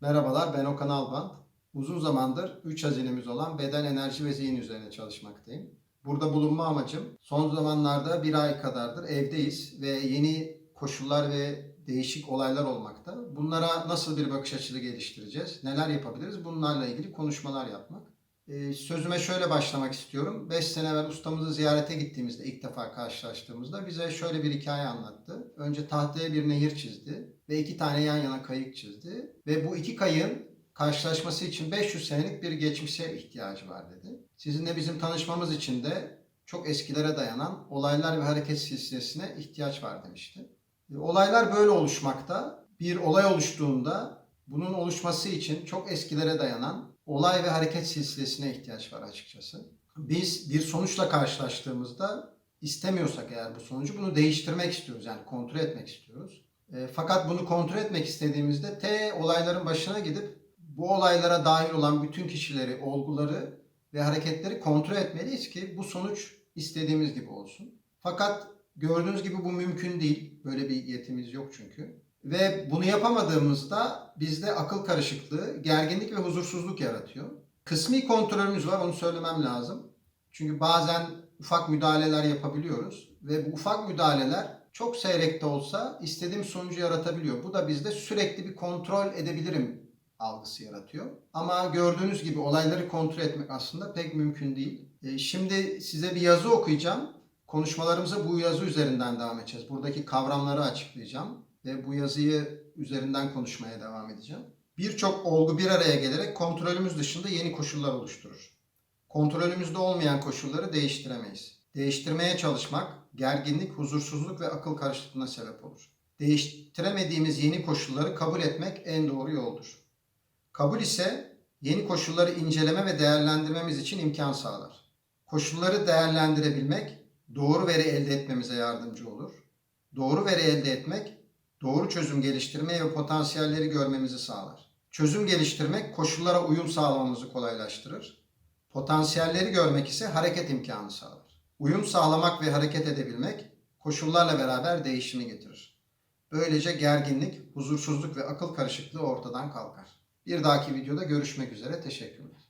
Merhabalar ben Okan Alban. Uzun zamandır 3 hazinemiz olan beden, enerji ve zihin üzerine çalışmaktayım. Burada bulunma amacım son zamanlarda bir ay kadardır evdeyiz ve yeni koşullar ve değişik olaylar olmakta. Bunlara nasıl bir bakış açısı geliştireceğiz, neler yapabiliriz bunlarla ilgili konuşmalar yapmak. Ee, sözüme şöyle başlamak istiyorum. 5 sene evvel ustamızı ziyarete gittiğimizde ilk defa karşılaştığımızda bize şöyle bir hikaye anlattı. Önce tahtaya bir nehir çizdi ve iki tane yan yana kayık çizdi. Ve bu iki kayığın karşılaşması için 500 senelik bir geçmişe ihtiyacı var dedi. Sizinle bizim tanışmamız için de çok eskilere dayanan olaylar ve hareket silsilesine ihtiyaç var demişti. E, Olaylar böyle oluşmakta. Bir olay oluştuğunda bunun oluşması için çok eskilere dayanan olay ve hareket silsilesine ihtiyaç var açıkçası. Biz bir sonuçla karşılaştığımızda istemiyorsak eğer bu sonucu bunu değiştirmek istiyoruz. Yani kontrol etmek istiyoruz. E, fakat bunu kontrol etmek istediğimizde T olayların başına gidip bu olaylara dahil olan bütün kişileri, olguları ve hareketleri kontrol etmeliyiz ki bu sonuç istediğimiz gibi olsun. Fakat gördüğünüz gibi bu mümkün değil. Böyle bir yetimiz yok çünkü. Ve bunu yapamadığımızda bizde akıl karışıklığı, gerginlik ve huzursuzluk yaratıyor. Kısmi kontrolümüz var, onu söylemem lazım. Çünkü bazen ufak müdahaleler yapabiliyoruz ve bu ufak müdahaleler çok seyrekte olsa istediğim sonucu yaratabiliyor. Bu da bizde sürekli bir kontrol edebilirim algısı yaratıyor. Ama gördüğünüz gibi olayları kontrol etmek aslında pek mümkün değil. E, Şimdi size bir yazı okuyacağım. Konuşmalarımıza bu yazı üzerinden devam edeceğiz. Buradaki kavramları açıklayacağım ve bu yazıyı üzerinden konuşmaya devam edeceğim. Birçok olgu bir araya gelerek kontrolümüz dışında yeni koşullar oluşturur. Kontrolümüzde olmayan koşulları değiştiremeyiz. Değiştirmeye çalışmak gerginlik, huzursuzluk ve akıl karışıklığına sebep olur. Değiştiremediğimiz yeni koşulları kabul etmek en doğru yoldur. Kabul ise yeni koşulları inceleme ve değerlendirmemiz için imkan sağlar. Koşulları değerlendirebilmek doğru veri elde etmemize yardımcı olur. Doğru veri elde etmek doğru çözüm geliştirmeyi ve potansiyelleri görmemizi sağlar. Çözüm geliştirmek koşullara uyum sağlamamızı kolaylaştırır. Potansiyelleri görmek ise hareket imkanı sağlar. Uyum sağlamak ve hareket edebilmek koşullarla beraber değişimi getirir. Böylece gerginlik, huzursuzluk ve akıl karışıklığı ortadan kalkar. Bir dahaki videoda görüşmek üzere. Teşekkürler.